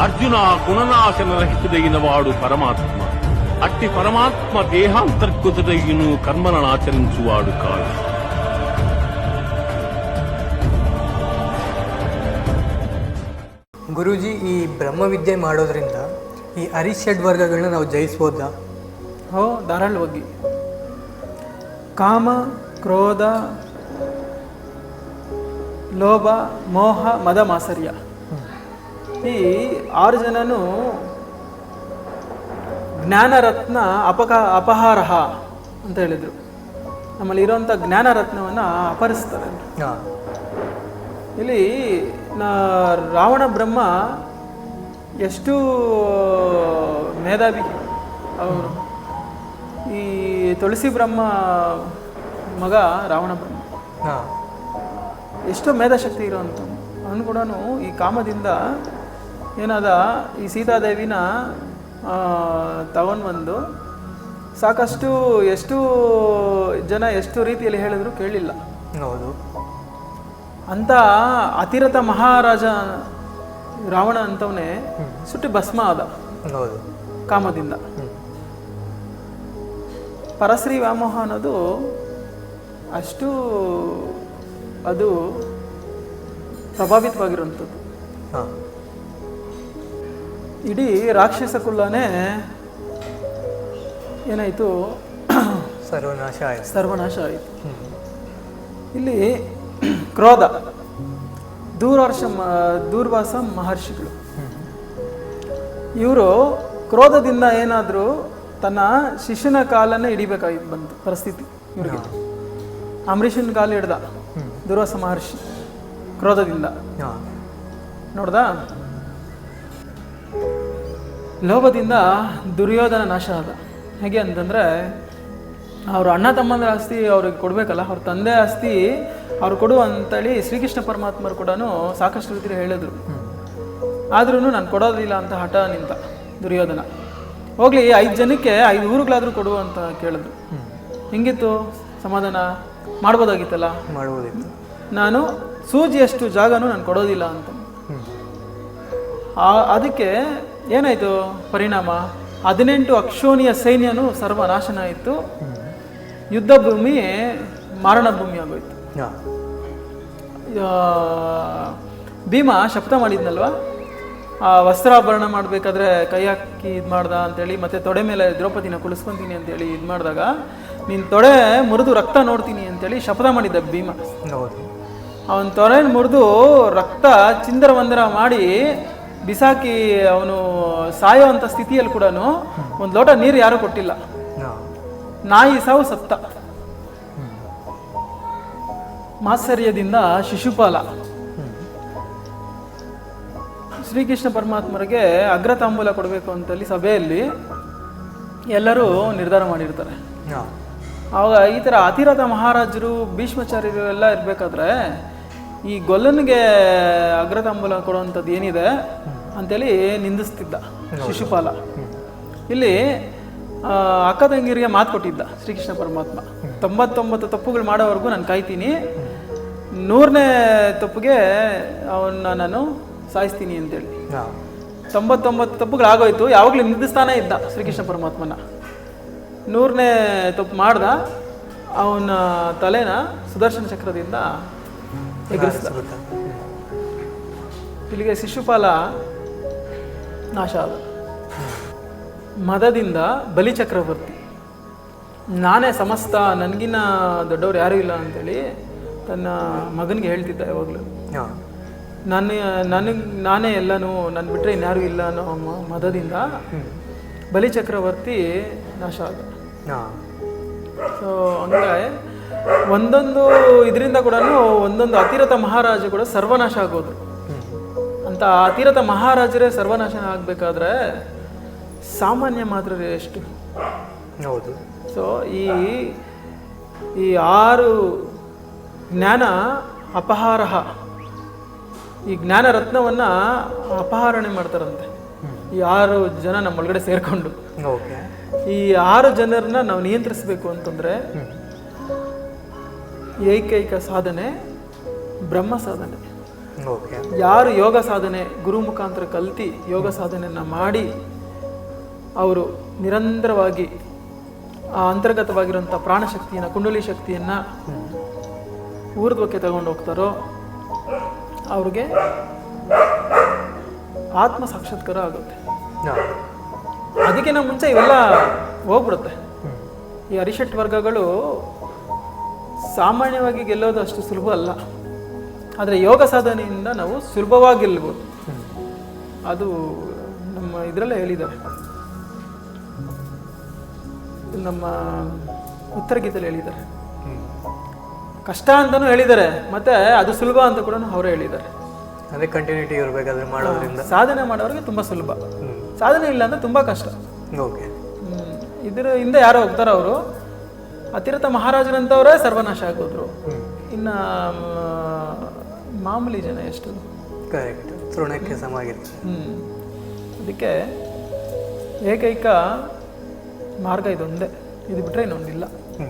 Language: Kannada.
అర్జున గుణనాశన రహితుడైన వాడు పరమాత్మ అట్టి పరమాత్మ దేహాంతర్గతుడైన కర్మలను ఆచరించువాడు కాదు ಗುರೂಜಿ ಈ ಬ್ರಹ್ಮವಿದ್ಯೆ ಮಾಡೋದ್ರಿಂದ ಈ ಅರಿಷಡ್ ವರ್ಗಗಳನ್ನ ನಾವು ಜಯಿಸ್ಬೋದಾ ಹೋ ಧಾರಾಳವಾಗಿ ಕಾಮ ಕ್ರೋಧ ಲೋಭ ಮೋಹ ಮದ ಮಾಸರ್ಯ ಈ ಆರು ಜನನು ಜ್ಞಾನರತ್ನ ಅಪಕ ಅಪಹಾರ ಅಂತ ಹೇಳಿದರು. ನಮ್ಮಲ್ಲಿ ಇರುವಂಥ ಜ್ಞಾನರತ್ನವನ್ನು ಅಪಹರಿಸ್ತಾರೆ. ಇಲ್ಲಿ ರಾವಣ ಬ್ರಹ್ಮ ಎಷ್ಟು ಮೇಧಾವಿ. ಅವರು ಈ ತುಳಸಿ ಬ್ರಹ್ಮ ಮಗ ರಾವಣ ಬ್ರಹ್ಮ. ಹಾಂ. ಎಷ್ಟೋ ಮೇಧಾಶಕ್ತಿ ಇರೋವಂಥ ಅವನು ಕೂಡ ಈ ಕಾಮದಿಂದ ಏನಾದ ಈ ಸೀತಾದೇವಿನ ತಗೊಂಡ್ಬಂದು ಸಾಕಷ್ಟು ಎಷ್ಟು ಜನ ಎಷ್ಟು ರೀತಿಯಲ್ಲಿ ಹೇಳಿದ್ರು ಕೇಳಿಲ್ಲ. ಹೌದು. ಅಂತ ಅತಿರಥ ಮಹಾರಾಜ ರಾವಣ ಅಂತವನೇ ಸುಟ್ಟು ಭಸ್ಮ ಆದ. ಹೌದು. ಕಾಮದಿಂದ. ಪರಶ್ರೀ ವ್ಯಾಮೋಹ ಅನ್ನೋದು ಅಷ್ಟು ಅದು ಪ್ರಭಾವಿತವಾಗಿರುವಂಥದ್ದು. ಹಾಂ. ಇಡೀ ರಾಕ್ಷಸ ಕುಲನೇ ಏನಾಯಿತು? ಸರ್ವನಾಶ ಆಯಿತು. ಸರ್ವನಾಶ ಆಯಿತು. ಇಲ್ಲಿ ಕ್ರೋಧ ದೂರ್ವಾರ್ಷ ದೂರ್ವಾಸ ಮಹರ್ಷಿಗಳು. ಇವರು ಕ್ರೋಧದಿಂದ ಏನಾದರೂ ತನ್ನ ಶಿಷ್ಯನ ಕಾಲನ್ನು ಹಿಡಿಬೇಕಾಗಿತ್ತು ಬಂತು ಪರಿಸ್ಥಿತಿ ಇವ್ರಿಗೆ. ಅಂಬರೀಷನ ಕಾಲು ಹಿಡ್ದ ದುರ್ವಾಸ ಮಹರ್ಷಿ ಕ್ರೋಧದಿಂದ. ನೋಡ್ದಾ? ಲೋಭದಿಂದ ದುರ್ಯೋಧನ ನಾಶ ಆದ. ಹೇಗೆ ಅಂತಂದರೆ ಅವ್ರ ಅಣ್ಣ ತಮ್ಮಂದ್ರ ಆಸ್ತಿ ಅವ್ರಿಗೆ ಕೊಡಬೇಕಲ್ಲ ಅವ್ರ ತಂದೆ ಆಸ್ತಿ ಅವ್ರು ಕೊಡು ಅಂತೇಳಿ ಶ್ರೀಕೃಷ್ಣ ಪರಮಾತ್ಮರು ಕೂಡ ಸಾಕಷ್ಟು ರೀತಿಯಲ್ಲಿ ಹೇಳಿದ್ರು. ಆದ್ರೂ ನಾನು ಕೊಡೋದಿಲ್ಲ ಅಂತ ಹಠ ನಿಂತ ದುರ್ಯೋಧನ. ಹೋಗ್ಲಿ ಐದು ಜನಕ್ಕೆ ಐದು ಊರುಗಳಾದರೂ ಕೊಡು ಅಂತ ಕೇಳಿದ್ರು. ಹೆಂಗಿತ್ತು? ಸಮಾಧಾನ? ಮಾಡ್ಬೋದಾಗಿತ್ತಲ್ಲ? ಮಾಡ್ಬೋದಿತ್ತು ನಾನು ಸೂಜಿಯಷ್ಟು ಜಾಗನೂ ನಾನು ಕೊಡೋದಿಲ್ಲ ಅಂತ. ಅದಕ್ಕೆ ಏನಾಯಿತು? ಪರಿಣಾಮ? ಹದಿನೆಂಟು ಅಕ್ಷೋಣಿಯ ಸೈನ್ಯನು ಸರ್ವನಾಶನ ಆಯಿತು. ಯುದ್ಧ ಭೂಮಿ ಮಾರಣ ಭೂಮಿ ಆಗೋಯ್ತು. ಹಾಂ. ಭೀಮ ಶಪಥ ಮಾಡಿದ್ನಲ್ವಾ? ಆ ವಸ್ತ್ರಾಭರಣ ಮಾಡಬೇಕಾದ್ರೆ ಕೈ ಹಾಕಿ ಇದು ಮಾಡ್ದ ಅಂತೇಳಿ ಮತ್ತೆ ತೊಡೆ ಮೇಲೆ ದ್ರೌಪದಿನ ಕುಳಿಸ್ಕೊಂತೀನಿ ಅಂತೇಳಿ ಇದು ಮಾಡಿದಾಗ ನಿನ್ನ ತೊಡೆ ಮುರಿದು ರಕ್ತ ನೋಡ್ತೀನಿ ಅಂತೇಳಿ ಶಪಥ ಮಾಡಿದ್ದ ಭೀಮ. ಹೌದು. ಅವನ ತೊರೆ ಮುರಿದು ರಕ್ತ ಚಿಂದರ ಮಂದರ ಮಾಡಿ ಬಿಸಾಕಿ ಅವನು ಸಾಯೋವಂಥ ಸ್ಥಿತಿಯಲ್ಲಿ ಕೂಡ ಒಂದು ಲೋಟ ನೀರು ಯಾರೂ ಕೊಟ್ಟಿಲ್ಲ. ನಾಯಿ ಸಾವು ಸತ್ತ. ಮಾತ್ಸರ್ಯದಿಂದ ಶಿಶುಪಾಲ. ಶ್ರೀಕೃಷ್ಣ ಪರಮಾತ್ಮರಿಗೆ ಅಗ್ರತಾಂಬೂಲ ಕೊಡಬೇಕು ಅಂತಲ್ಲಿ ಸಭೆಯಲ್ಲಿ ಎಲ್ಲರೂ ನಿರ್ಧಾರ ಮಾಡಿರ್ತಾರೆ. ಆವಾಗ ಈ ಥರ ಅತಿರಥ ಮಹಾರಾಜರು ಭೀಷ್ಮಾಚಾರ್ಯರು ಎಲ್ಲ ಇರಬೇಕಾದ್ರೆ ಈ ಗೊಲ್ಲನಿಗೆ ಅಗ್ರತಾಂಬೂಲ ಕೊಡುವಂಥದ್ದು ಏನಿದೆ ಅಂತೇಳಿ ನಿಂದಿಸ್ತಿದ್ದ ಶಿಶುಪಾಲ. ಇಲ್ಲಿ ಅಕ್ಕ ತಂಗಿರಿಗೆ ಮಾತು ಕೊಟ್ಟಿದ್ದ ಶ್ರೀಕೃಷ್ಣ ಪರಮಾತ್ಮ. ತೊಂಬತ್ತೊಂಬತ್ತು ತಪ್ಪುಗಳು ಮಾಡೋವರೆಗೂ ನಾನು ಕಾಯ್ತೀನಿ. ನೂರನೇ ತಪ್ಪುಗೆ ಅವನ್ನ ನಾನು ಸಾಯಿಸ್ತೀನಿ ಅಂತೇಳಿ. ತೊಂಬತ್ತೊಂಬತ್ತು ತೊಂಬತ್ತೊಂಬತ್ತು ತಪ್ಪುಗಳಾಗೋಯ್ತು. ಯಾವಾಗಲೂ ನಿಂದಿಸ್ತಾನೆ ಇದ್ದ ಶ್ರೀಕೃಷ್ಣ ಪರಮಾತ್ಮನ. ನೂರನೇ ತಪ್ಪು ಮಾಡ್ದ ಅವನ ತಲೆನ ಸುದರ್ಶನ ಚಕ್ರದಿಂದ ಇಲ್ಲಿಗೆ ಶಿಶುಪಾಲ ನಾಶ ಆದ ಮದದಿಂದ ಬಲಿ ಚಕ್ರವರ್ತಿ ನಾನೇ ಸಮಸ್ತ ನನಗಿನ್ನ ದೊಡ್ಡವ್ರು ಯಾರೂ ಇಲ್ಲ ಅಂತೇಳಿ ತನ್ನ ಮಗನಿಗೆ ಹೇಳ್ತಿದ್ದ ಯಾವಾಗಲೂ. ಹಾಂ. ನನ್ನ ನನಗೆ ನಾನೇ ಎಲ್ಲನೂ ನನ್ನ ಬಿಟ್ಟರೆ ಇನ್ಯಾರೂ ಇಲ್ಲ ಅನ್ನೋ ಮದದಿಂದ ಬಲಿ ಚಕ್ರವರ್ತಿ ನಾಶ ಆದ ಸೊ ಹಂಗೆ ಒಂದೊಂದು ಇದರಿಂದ ಕೂಡ ಒಂದೊಂದು ಅತಿರಥ ಮಹಾರಾಜ ಕೂಡ ಸರ್ವನಾಶ ಆಗೋದು. ಅಂತ ಅತಿರಥ ಮಹಾರಾಜರೇ ಸರ್ವನಾಶ ಆಗಬೇಕಾದ್ರೆ ಸಾಮಾನ್ಯ ಮಾತ್ರ ಎಷ್ಟು ಹೌದು. ಸೊ ಈ ಈ ಆರು ಜ್ಞಾನ ಅಪಹಾರ ಈ ಜ್ಞಾನ ರತ್ನವನ್ನು ಅಪಹರಣೆ ಮಾಡ್ತಾರಂತೆ. ಈ ಆರು ಜನ ನಮ್ಮೊಳಗಡೆ ಸೇರಿಕೊಂಡು. ಈ ಆರು ಜನರನ್ನ ನಾವು ನಿಯಂತ್ರಿಸಬೇಕು ಅಂತಂದ್ರೆ ಏಕೈಕ ಸಾಧನೆ ಬ್ರಹ್ಮ ಸಾಧನೆ. ಓಕೆ. ಯಾರು ಯೋಗ ಸಾಧನೆ ಗುರು ಮುಖಾಂತರ ಕಲ್ತಿ ಯೋಗ ಸಾಧನೆಯನ್ನು ಮಾಡಿ ಅವರು ನಿರಂತರವಾಗಿ ಆ ಅಂತರ್ಗತವಾಗಿರುವಂಥ ಪ್ರಾಣಶಕ್ತಿಯನ್ನು ಕುಂಡಲಿ ಶಕ್ತಿಯನ್ನು ಊರ್ಧ್ವಕ್ಕೆ ತಗೊಂಡು ಹೋಗ್ತಾರೋ ಅವ್ರಿಗೆ ಆತ್ಮ ಸಾಕ್ಷಾತ್ಕಾರ ಆಗುತ್ತೆ. ಅದಕ್ಕಿಂತ ಮುಂಚೆ ಇವೆಲ್ಲ ಹೋಗ್ಬಿಡುತ್ತೆ. ಈ ಅರಿಷಟ್ ವರ್ಗಗಳು ಸಾಮಾನ್ಯವಾಗಿ ಗೆಲ್ಲೋದು ಅಷ್ಟು ಸುಲಭ ಅಲ್ಲ. ಆದರೆ ಯೋಗ ಸಾಧನೆಯಿಂದ ನಾವು ಸುಲಭವಾಗಿ ಗೆಲ್ಬೋದು. ಅದು ನಮ್ಮ ಇದರಲ್ಲೇ ಹೇಳಿದ್ದಾರೆ. ನಮ್ಮ ಉತ್ತರ ಗೀತೆಯಲ್ಲಿ ಹೇಳಿದ್ದಾರೆ. ಕಷ್ಟ ಅಂತಲೂ ಹೇಳಿದ್ದಾರೆ ಮತ್ತೆ ಅದು ಸುಲಭ ಅಂತ ಕೂಡ ಅವರೇ ಹೇಳಿದ್ದಾರೆ. ಅದೇ ಕಂಟಿನ್ಯೂಟಿ ಇರಬೇಕಾದ್ರೆ ಮಾಡೋದ್ರಿಂದ. ಸಾಧನೆ ಮಾಡೋರಿಗೆ ತುಂಬ ಸುಲಭ. ಸಾಧನೆ ಇಲ್ಲ ಅಂದ್ರೆ ತುಂಬ ಕಷ್ಟ. ಓಕೆ. ಇದರ ಇದ್ರ ಹಿಂದೆ ಯಾರೋ ಹೋಗ್ತಾರ ಅವರು. ಅತಿರಥ ಮಹಾರಾಜನಂಥವರೇ ಸರ್ವನಾಶ ಆಗೋದ್ರು. ಇನ್ನು ಮಾಮೂಲಿ ಜನ ಎಷ್ಟು? ಕರೆಕ್ಟ್ ತೃಣಕ್ಕೆ ಸಮಾಗಿತ್ತು ಹ್ಞೂ ಅದಕ್ಕೆ ಏಕೈಕ ಮಾರ್ಗ ಇದೊಂದೇ. ಇದು ಬಿಟ್ಟರೆ ಇನ್ನೊಂದಿಲ್ಲ. ಹ್ಞೂ